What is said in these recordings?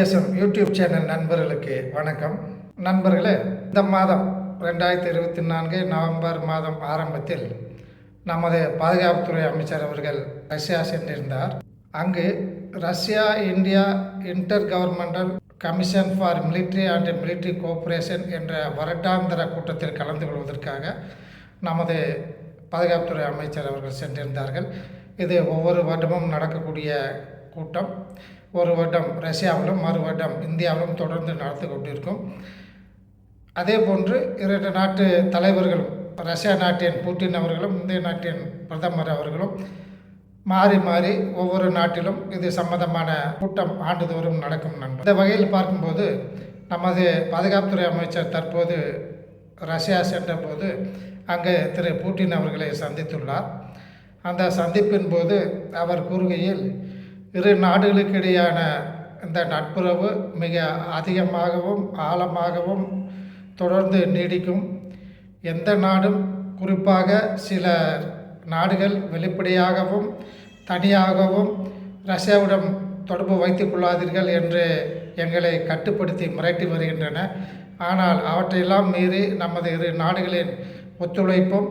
நமது தேசம் YouTube channel நண்பர்களுக்கு வணக்கம். நண்பர்களே இந்த மாதம் ரெண்டாயிரத்தி இருபத்தி நான்கு நவம்பர் மாதம் ஆரம்பத்தில் நமது பாதுகாப்புத்துறை அமைச்சர் அவர்கள் ரஷ்யா சென்றிருந்தார். அங்கு Russia India intergovernmental commission for military and military cooperation என்ற வருடாந்திர கூட்டத்தில் கலந்து கொள்வதற்காக நமது பாதுகாப்புத்துறை அமைச்சர் அவர்கள் சென்றிருந்தார்கள். இது ஒவ்வொரு வருடமும் நடக்கக்கூடிய கூட்டம். ஒரு வருடம் ரஷ்யாவிலும் மறு வருடம் இந்தியாவிலும் தொடர்ந்து நடந்து கொண்டிருக்கும். அதே போன்று இரண்டு நாட்டு தலைவர்களும் ரஷ்யா நாட்டின் புட்டின் அவர்களும் இந்திய நாட்டின் பிரதமர் அவர்களும் மாறி மாறி ஒவ்வொரு நாட்டிலும் இது சம்பந்தமான கூட்டம் ஆண்டுதோறும் நடக்கும் நண்பர். இந்த வகையில் பார்க்கும்போது நமது பாதுகாப்புத்துறை அமைச்சர் தற்போது ரஷ்யா சென்றபோது அங்கே திரு புட்டின் அவர்களை சந்தித்துள்ளார். அந்த சந்திப்பின் போது அவர் கூறுகையில் இரு நாடுகளுக்கிடையான இந்த நட்புறவு மிக அதிகமாகவும் ஆழமாகவும் தொடர்ந்து நீடிக்கும். எந்த நாடும் குறிப்பாக சில நாடுகள் வெளிப்படையாகவும் தனியாகவும் ரஷ்யாவிடம் தொடர்பு வைத்துக் கொள்ளாதீர்கள் என்று எங்களை கட்டுப்படுத்தி மிரட்டி வருகின்றன. ஆனால் அவற்றையெல்லாம் மீறி நமது இரு நாடுகளின் ஒத்துழைப்பும்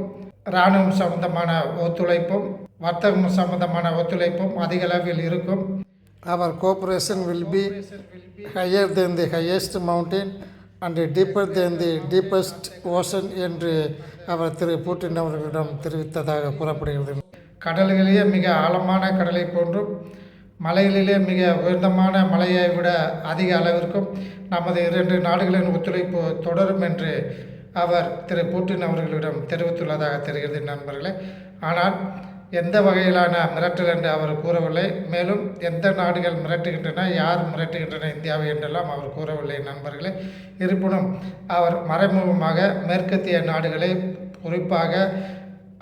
இராணுவம் சம்பந்தமான ஒத்துழைப்பும் வர்த்தகம் சம்பந்தமான ஒத்துழைப்பும் அதிக அளவில் இருக்கும். அவர் cooperation will be higher than the highest mountain and deeper than the deepest ocean என்று அவர் திரு. புட்டின் அவர்களிடம் தெரிவித்ததாக கூறப்படுகிறது. கடல்களிலே மிக ஆழமான கடலை போன்றும் மலைகளிலே மிக உயர்ந்தமான மலையை விட அதிக அளவிற்கும் நமது இரண்டு நாடுகளின் ஒத்துழைப்பு தொடரும் என்று அவர் திரு. புட்டின் அவர்களிடம் தெரிவித்துள்ளதாக தெரிகிறது நண்பர்களே. ஆனால் எந்த வகையிலான மிரட்டல் என்று அவர் கூறவில்லை. மேலும் எந்த நாடுகள் மிரட்டுகின்றன யார் மிரட்டுகின்றன இந்தியாவை என்றெல்லாம் அவர் கூறவில்லை நண்பர்களே. இருப்பினும் அவர் மறைமுகமாக மேற்கத்திய நாடுகளை குறிப்பாக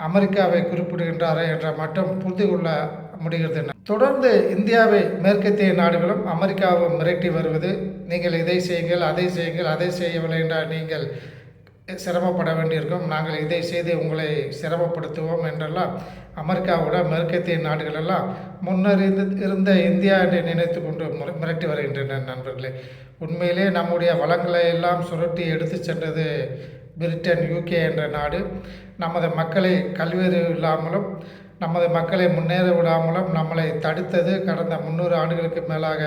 அமெரிக்காவை குறிப்பிடுகின்றாரே என்ற மட்டும் புரிந்து கொள்ள முடிகிறது. தொடர்ந்து இந்தியாவை மேற்கத்திய நாடுகளும் அமெரிக்காவும் மிரட்டி வருவது நீங்கள் இதை செய்யுங்கள் அதை செய்யுங்கள் அதை செய்யவில்லை என்றால் நீங்கள் சிரமப்பட வேண்டியிருக்கும். நாங்கள் இதை செய்து உங்களை சிரமப்படுத்துவோம் என்றெல்லாம் அமெரிக்காவோட மேற்கத்திய நாடுகளெல்லாம் முன்னர் இருந்து இருந்த இந்தியா என்று நினைத்து கொண்டு மிரட்டி வருகின்றன நண்பர்களே. உண்மையிலே நம்முடைய வளங்களை எல்லாம் சுரட்டி எடுத்து சென்றது பிரிட்டன் யூகே என்ற நாடு. நமது மக்களை கல்வியறிவு இல்லாமலும் நமது மக்களை முன்னேற விடாமலும் நம்மளை தடுத்தது கடந்த முந்நூறு ஆண்டுகளுக்கு மேலாக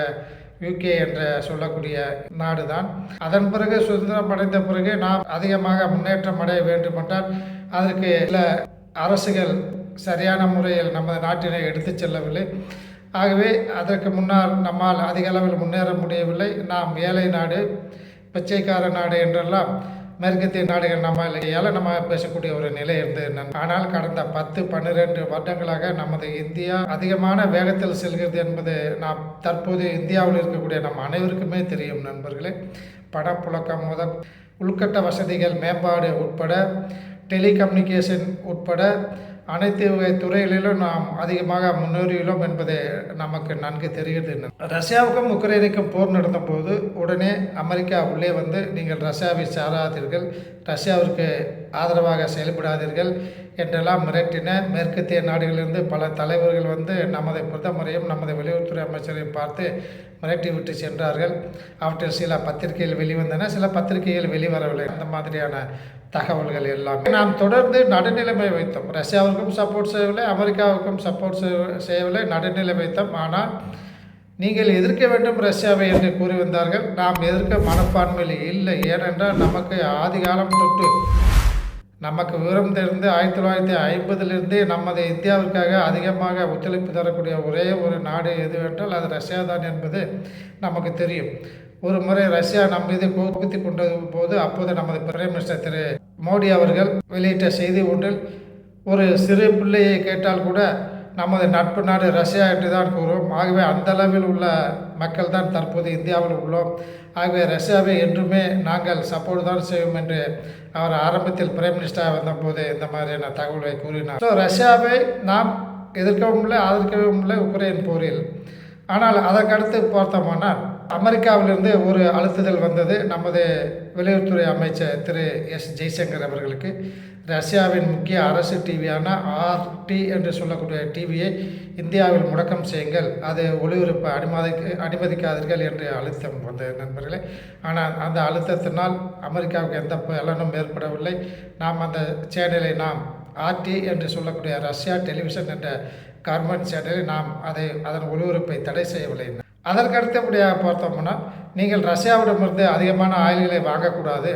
யூகே என்ற சொல்லக்கூடிய நாடு தான் அதன் பிறகு சுதந்திரம் அடைந்த பிறகு நாம் அதிகமாக முன்னேற்றம் அடைய வேண்டுமென்றால் அதற்கு சில அரசுகள் சரியான முறையில் நமது நாட்டினை எடுத்துச் செல்லவில்லை. ஆகவே அதற்கு முன்னால் நம்மால் அதிக அளவில் முன்னேற முடியவில்லை. நாம் ஏழை நாடு பிச்சைக்கார நாடு என்றெல்லாம் மேற்கத்திய நாடுகள் நம்ம ஏளனமாக பேசக்கூடிய ஒரு நிலை இருந்தது ஆனால் கடந்த பத்து பன்னிரெண்டு வருடங்களாக நமது இந்தியா அதிகமான வேகத்தில் செல்கிறது என்பது நாம் தற்போது இந்தியாவில் இருக்கக்கூடிய நம் அனைவருக்குமே தெரியும் நண்பர்களே. பணப்புழக்கம் முதல் உள்கட்ட வசதிகள் மேம்பாடு உட்பட டெலிகம்யூனிகேஷன் உட்பட அனைத்து வகை துறைகளிலும் நாம் அதிகமாக முன்னேறியுள்ளோம் என்பது நமக்கு நன்கு தெரிகிறது. ரஷ்யாவுக்கும் உக்ரைனுக்கும் போர் நடந்தபோது உடனே அமெரிக்கா உள்ளே வந்து நீங்கள் ரஷ்யாவை சாராதீர்கள். ரஷ்யாவிற்கு ஆதரவாக செயல்படாதீர்கள் என்றெல்லாம் மிரட்டின மேற்கத்திய நாடுகளிலிருந்து பல தலைவர்கள் வந்து நமது பிரதமரையும் நமது வெளியுறவுத்துறை அமைச்சரையும் பார்த்து மிரட்டி விட்டு சென்றார்கள். அவற்றில் சில பத்திரிகைகள் வெளிவந்தன சில பத்திரிகைகள் வெளிவரவில்லை. அந்த மாதிரியான தகவல்கள் எல்லாம். நாம் தொடர்ந்து நடுநிலைமை வைத்தோம். ரஷ்யாவுக்கும் சப்போர்ட் செய்யவில்லை அமெரிக்காவுக்கும் சப்போர்ட் செய்யவில்லை நடுநிலை வைத்தோம். ஆனால் நீங்கள் எதிர்க்க வேண்டும் ரஷ்யாவை என்று கூறி வந்தார்கள் நாம் எதிர்க்க மனப்பான்மையில் இல்லை. ஏனென்றால் நமக்கு ஆதிகாலம் தொட்டு நமக்கு விவரம் தெரிந்து ஆயிரத்தி தொள்ளாயிரத்தி ஐம்பதிலிருந்தே நமது இந்தியாவிற்காக அதிகமாக ஒத்துழைப்பு தரக்கூடிய ஒரே ஒரு நாடு எதுவென்றால் அது ரஷ்யா தான் என்பது நமக்கு தெரியும். ஒரு முறை ரஷ்யா நம் மீது கோபித்து கொண்ட போது அப்போது நமது பிரைம் மினிஸ்டர் திரு மோடி அவர்கள் வெளியிட்ட செய்தி ஒன்றில் ஒரு சிறு பிள்ளையை கேட்டால் கூட நமது நட்பு நாடு ரஷ்யா என்று தான் கூறுவோம். ஆகவே அந்த அளவில் உள்ள மக்கள் தான் தற்போது இந்தியாவில் உள்ளோம். ஆகவே ரஷ்யாவை என்றுமே நாங்கள் சப்போர்ட் தான் செய்வோம் என்று அவர் ஆரம்பத்தில் பிரைம் மினிஸ்டராக வந்தபோது இந்த மாதிரியான தகவல்களை கூறினார். ஸோ ரஷ்யாவை நாம் எதிர்க்கவும் இல்லை ஆதரிக்கவும் இல்லை உக்ரைன் போரில். ஆனால் அதற்கடுத்து பார்த்தோமானால் அமெரிக்காவிலிருந்து ஒரு அழுத்துதல் வந்தது. நமது வெளியுறவுத்துறை அமைச்சர் திரு எஸ் ஜெய்சங்கர் அவர்களுக்கு ரஷ்யாவின் முக்கிய அரசு டிவியான ஆர்டி என்று சொல்லக்கூடிய டிவியை இந்தியாவில் முடக்கம் செய்யுங்கள். அது ஒளிபரப்பு அனுமதிக்க அனுமதிக்காதீர்கள் என்று அழுத்தம் வந்தது நண்பர்களே. ஆனால் அந்த அழுத்தத்தினால் அமெரிக்காவுக்கு எந்த பலனும் ஏற்படவில்லை. நாம் அந்த சேனலை நாம் ஆர்டி என்று சொல்லக்கூடிய ரஷ்யா டெலிவிஷன் என்ற கவர்மெண்ட் சேனலை நாம் அதை அதன் ஒளிபரப்பை தடை செய்யவில்லை. அதற்கு அடுத்தபடியாக பார்த்தோம்னா நீங்கள் ரஷ்யாவிடமிருந்து அதிகமான ஆயில்களை வாங்கக்கூடாது.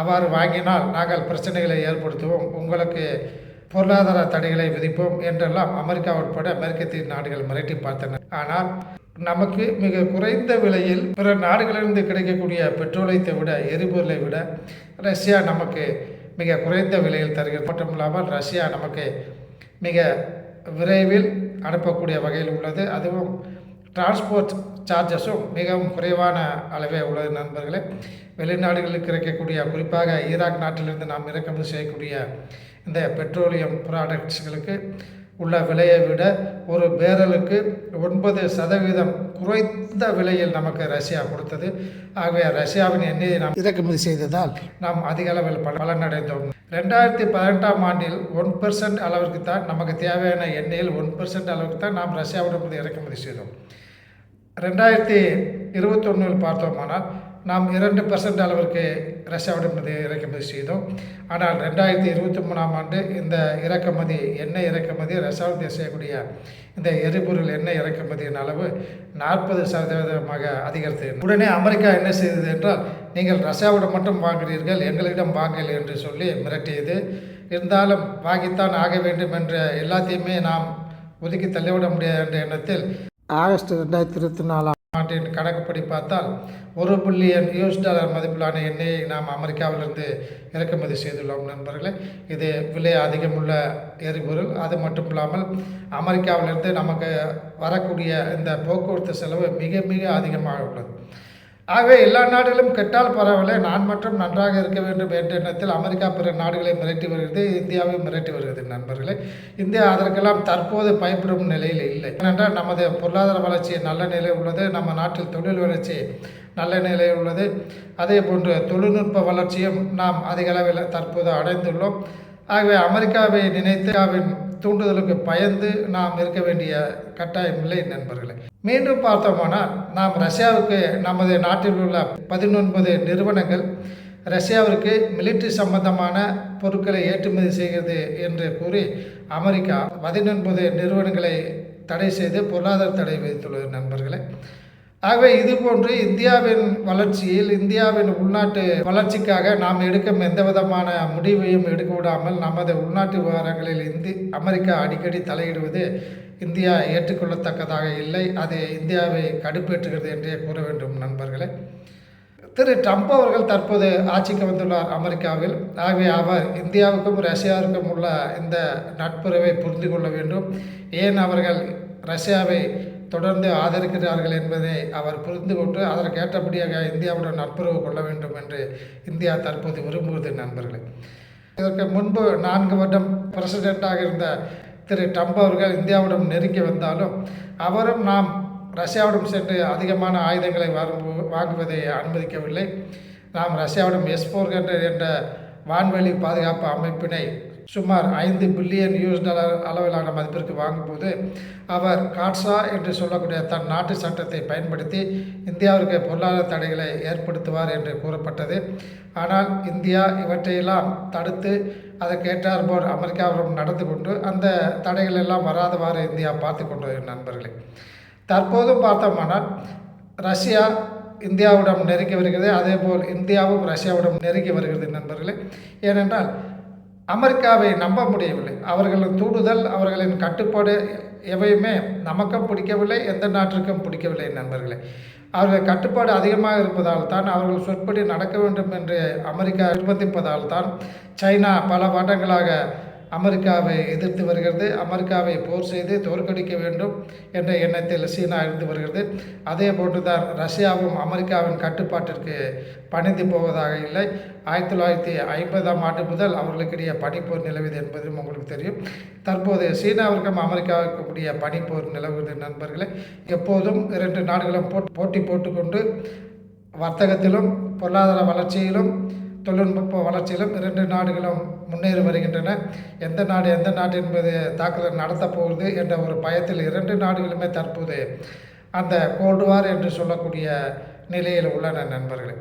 அவ்வாறு வாங்கினால் நாங்கள் பிரச்சனைகளை ஏற்படுத்துவோம். உங்களுக்கு பொருளாதார தடைகளை விதிப்போம் என்றெல்லாம் அமெரிக்கா உட்பட மேற்கத்திய நாடுகள் மிரட்டி பார்த்தன. ஆனால் நமக்கு மிக குறைந்த விலையில் பிற நாடுகளிலிருந்து கிடைக்கக்கூடிய பெட்ரோலை விட எரிபொருளை விட ரஷ்யா நமக்கு மிக குறைந்த விலையில் தருகிறது. மட்டும் இல்லாமல் ரஷ்யா நமக்கு மிக விரைவில் அனுப்பக்கூடிய வகையில் உள்ளது. அதுவும் டிரான்ஸ்போர்ட் சார்ஜஸும் மிகவும் குறைவான அளவே உள்ளது நண்பர்களே. வெளிநாடுகளில் கிடைக்கக்கூடிய குறிப்பாக ஈராக் நாட்டிலிருந்து நாம் இறக்குமதி செய்யக்கூடிய இந்த பெட்ரோலியம் ப்ராடக்ட்ஸ்களுக்கு உள்ள விலையை விட ஒரு பேரலுக்கு ஒன்பது சதவீதம் குறைந்த விலையில் நமக்கு ரஷ்யா கொடுத்தது. ஆகவே ரஷ்யாவின் எண்ணெயை நாம் இறக்குமதி செய்ததால் நாம் அதிக அளவில் பல பலனடைந்தோம். ரெண்டாயிரத்தி பதினெட்டாம் ஆண்டில் ஒன் பெர்சன்ட் அளவிற்கு தான் நமக்கு தேவையான எண்ணெயில் ஒன் பெர்சன்ட் அளவுக்கு தான் நாம் ரஷ்யாவிடமிருந்து இறக்குமதி செய்தோம். ரெண்டாயிரத்தி இருபத்தொன்னில் பார்த்தோமானால் நாம் இரண்டு பர்சன்ட் அளவிற்கு ரஷ்யாவிடமிருந்து இறக்குமதி செய்தோம். ஆனால் ரெண்டாயிரத்தி இருபத்தி மூணாம் ஆண்டு இந்த இறக்குமதி எண்ணெய் இறக்குமதி ரஷ்யாவிற்கு செய்யக்கூடிய இந்த எரிபொருள் எண்ணெய் இறக்குமதியின் அளவு நாற்பது சதவீதமாக அதிகரித்தது உடனே அமெரிக்கா என்ன செய்தது என்றால் நீங்கள் ரஷ்யாவிடம் மட்டும் வாங்குகிறீர்கள் எங்களிடம் வாங்கல் என்று சொல்லி மிரட்டியது. இருந்தாலும் வாங்கித்தான் ஆக வேண்டும் என்ற எல்லாத்தையுமே நாம் ஒதுக்கி தள்ளிவிட முடியாது என்ற எண்ணத்தில் ஆகஸ்ட் ரெண்டாயிரத்தி இருபத்தி நாலாம் ஆண்டின் கணக்குப்படி பார்த்தால் ஒரு பில்லியன் யூஎஸ் டாலர் மதிப்பிலான எண்ணெயை நாம் அமெரிக்காவிலிருந்து இறக்குமதி செய்துள்ளோம் நண்பர்களே. இது விலை அதிகமுள்ள எரிபொருள். அது மட்டும் இல்லாமல் அமெரிக்காவிலிருந்து நமக்கு வரக்கூடிய இந்த போக்குவரத்து செலவு மிக மிக அதிகமாக உள்ளது. ஆகவே எல்லா நாடுகளும் கெட்டால் பரவாயில்லை. நான் மட்டும் நன்றாக இருக்க வேண்டும் என்ற எண்ணத்தில் அமெரிக்கா பிற நாடுகளை மிரட்டி வருகிறது. இந்தியாவையும் மிரட்டி வருகிறது நண்பர்களே. இந்தியா அதற்கெல்லாம் தற்போது பயப்படும் நிலையில் இல்லை. ஏனென்றால் நமது பொருளாதார வளர்ச்சி நல்ல நிலையில் உள்ளது. நம்ம நாட்டில் தொழில் வளர்ச்சி நல்ல நிலையில் உள்ளது. அதே போன்று தொழில்நுட்ப வளர்ச்சியும் நாம் அதிக அளவில் தற்போது அடைந்துள்ளோம். ஆகவே அமெரிக்காவை நினைத்து தூண்டுதலுக்கு பயந்து நாம் இருக்க வேண்டிய கட்டாயம் இல்லை நண்பர்களே. மீண்டும் பார்த்தோமானால் நாம் ரஷ்யாவுக்கு நமது நாட்டில் உள்ள பதினொன்பது நிறுவனங்கள் ரஷ்யாவிற்கு மிலிட்ரி சம்பந்தமான பொருட்களை ஏற்றுமதி செய்கிறது என்று கூறி அமெரிக்கா பதினொன்பது நிறுவனங்களை தடை செய்து பொருளாதார தடை விதித்துள்ளது நண்பர்களே. ஆகவே இது போன்று இந்தியாவின் வளர்ச்சியில் இந்தியாவின் உள்நாட்டு வளர்ச்சிக்காக நாம் எடுக்கும் எந்த விதமான முடிவையும் எடுக்க விடாமல் நமது உள்நாட்டு விவகாரங்களில் இந்தி அமெரிக்கா அடிக்கடி தலையிடுவது இந்தியா ஏற்றுக்கொள்ளத்தக்கதாக இல்லை. அது இந்தியாவை கடுப்பேற்றுகிறது என்றே கூற வேண்டும் நண்பர்களே. திரு ட்ரம்ப் அவர்கள் தற்போது ஆட்சிக்கு வந்துள்ளார் அமெரிக்காவில். ஆகவே அவர் இந்தியாவுக்கும் ரஷ்யாவுக்கும் உள்ள இந்த நட்புறவை புரிந்து கொள்ள வேண்டும். ஏன் அவர்கள் ரஷ்யாவை தொடர்ந்து ஆதரிக்கிறார்கள் என்பதை அவர் புரிந்து கொண்டு அதற்கேற்றபடியாக இந்தியாவுடன் நட்புறவு கொள்ள வேண்டும் என்று இந்தியா தற்போது விரும்புவது நண்பர்களே. இதற்கு முன்பு நான்கு வருடம் பிரசிடெண்ட்டாக இருந்த திரு ட்ரம்ப் அவர்கள் இந்தியாவிடம் நெருங்கி வந்தாலும் அவரும் நாம் ரஷ்யாவிடம் சென்று அதிகமான ஆயுதங்களை வாங்குவதை அனுமதிக்கவில்லை. நாம் ரஷ்யாவிடம் எஸ்போர்கன்ற என்ற வான்வெளி பாதுகாப்பு அமைப்பினை சுமார் ஐந்து பில்லியன் யூஎஸ் டாலர் அளவிலான மதிப்பிற்கு வாங்கும்போது அவர் காட்ஸா என்று சொல்லக்கூடிய தன் நாட்டு சட்டத்தை பயன்படுத்தி இந்தியாவிற்கு பொருளாதார தடைகளை ஏற்படுத்துவார் என்று கூறப்பட்டது. ஆனால் இந்தியா இவற்றையெல்லாம் தடுத்து அதற்கேற்றார் போல் அமெரிக்காவிடம் நடந்து கொண்டு அந்த தடைகள் எல்லாம் வராதவாறு இந்தியா பார்த்து கொண்டது நண்பர்களே. தற்போதும் பார்த்தோமானால் ரஷ்யா இந்தியாவிடம் நெருங்கி வருகிறது. அதேபோல் இந்தியாவும் ரஷ்யாவிடம் நெருங்கி வருகிறது நண்பர்களே. ஏனென்றால் அமெரிக்காவை நம்ப முடியவில்லை. அவர்களின் தூண்டுதல் அவர்களின் கட்டுப்பாடு எவையுமே நமக்கும் பிடிக்கவில்லை எந்த நாட்டிற்கும் பிடிக்கவில்லை நண்பர்களே. அவர்கள் கட்டுப்பாடு அதிகமாக இருப்பதால் தான் அவர்கள் சொற்படி நடக்க வேண்டும் என்று அமெரிக்கா நிர்பந்திப்பதால் தான் சைனா பல வருடங்களாக அமெரிக்காவை எதிர்த்து வருகிறது. அமெரிக்காவை போர் செய்து தோற்கடிக்க வேண்டும் என்ற எண்ணத்தில் சீனா இருந்து வருகிறது. அதே போன்றுதான் ரஷ்யாவும் அமெரிக்காவின் கட்டுப்பாட்டிற்கு பணிந்து போவதாக இல்லை. ஆயிரத்தி தொள்ளாயிரத்தி ஐம்பதாம் ஆண்டு முதல் அவர்களுக்கிடையே பனிப்போர் நிலவுது என்பதும் உங்களுக்கு தெரியும். தற்போது சீனாவிற்கும் அமெரிக்காவிற்கும் கூடிய பனிப்போர் நிலவுகிறது நண்பர்களே. எப்போதும் இரண்டு நாடுகளும் போட்டி போட்டுக்கொண்டு வர்த்தகத்திலும் பொருளாதார வளர்ச்சியிலும் தொழில்நுட்ப வளர்ச்சியிலும் இரண்டு நாடுகளும் முன்னேறி வருகின்றன. எந்த நாடு எந்த நாடு என்பது தாக்குதல் நடத்தப் போகுது என்ற ஒரு பயத்தில் இரண்டு நாடுகளுமே தற்போது அந்த கோல்டு வார் என்று சொல்லக்கூடிய நிலையில் உள்ளன நண்பர்களே.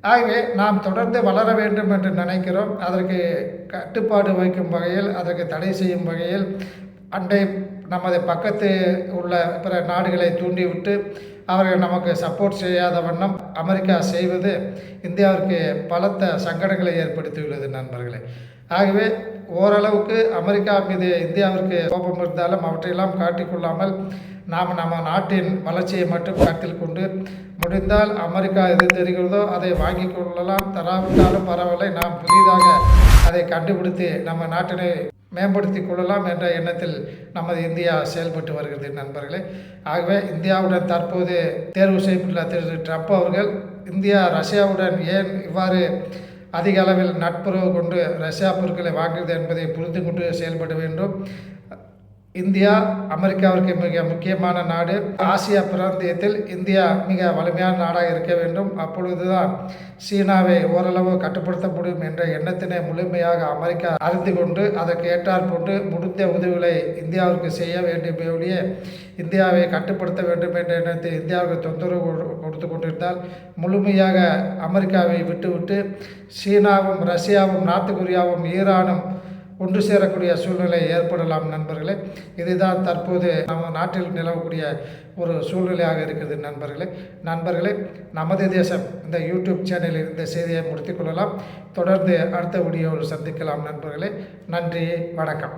ஆகவே நாம் தொடர்ந்து வளர வேண்டும் என்று நினைக்கிறோம். அதற்கு கட்டுப்பாடு வைக்கும் வகையில் அதற்கு தடை செய்யும் வகையில் அண்டை நமது பக்கத்து உள்ள பிற நாடுகளை தூண்டிவிட்டு அவர்கள் நமக்கு சப்போர்ட் செய்யாத வண்ணம் அமெரிக்கா செய்வது இந்தியாவிற்கு பலத்த சங்கடங்களை ஏற்படுத்தியுள்ளது நண்பர்களே. ஆகவே ஓரளவுக்கு அமெரிக்கா மீது இந்தியாவிற்கு கோபம் இருந்தாலும் அவற்றையெல்லாம் காட்டிக்கொள்ளாமல் நாம் நம்ம நாட்டின் வளர்ச்சியை மட்டும் கருத்தில் கொண்டு முடிந்தால் அமெரிக்கா எது தெரிகிறதோ அதை வாங்கி கொள்ளலாம். தராவிட்டாலும் பரவாயில்லை. நாம் புதிதாக அதை கண்டுபிடித்து நம்ம நாட்டினை மேம்படுத்தி கொள்ளலாம் என்ற எண்ணத்தில் நமது இந்தியா செயல்பட்டு வருகிறது நண்பர்களே. ஆகவே இந்தியாவுடன் தற்போது தேர்வு செய்யப்பட்டுள்ள திரு. ட்ரம்ப் அவர்கள் இந்தியா ரஷ்யாவுடன் ஏன் இவ்வாறு அதிக அளவில் நட்புறவு கொண்டு ரஷ்யா பொருட்களை வாங்குகிறது என்பதை புரிந்து கொண்டு செயல்பட வேண்டும். இந்தியா அமெரிக்காவிற்கு மிக முக்கியமான நாடு. ஆசியா பிராந்தியத்தில் இந்தியா மிக வலிமையான நாடாக இருக்க வேண்டும். அப்பொழுதுதான் சீனாவை ஓரளவு கட்டுப்படுத்த முடியும் என்ற எண்ணத்தினை முழுமையாக அமெரிக்கா அறிந்து கொண்டு அதற்கு ஏற்றாற்போன்று முடிந்த உதவிகளை இந்தியாவிற்கு செய்ய வேண்டுமே ஒழிய இந்தியாவை கட்டுப்படுத்த வேண்டும் என்ற எண்ணத்தில் இந்தியாவுக்கு தொந்தரவு கொடுத்து கொண்டிருந்தால் முழுமையாக அமெரிக்காவை விட்டுவிட்டு சீனாவும் ரஷ்யாவும் நார்த்து கொரியாவும் ஈரானும் ஒன்று சேரக்கூடிய சூழ்நிலை ஏற்படலாம் நண்பர்களே. இதுதான் தற்போது நம்ம நாட்டில் நிலவக்கூடிய ஒரு சூழ்நிலையாக இருக்கிறது நண்பர்களே. நண்பர்களே நமது தேசம் இந்த யூடியூப் சேனலில் இந்த செய்தியை முடித்துக்கொள்ளலாம் தொடர்ந்து அடுத்த வீடியோவில் சந்திக்கலாம் நண்பர்களே. நன்றி வணக்கம்.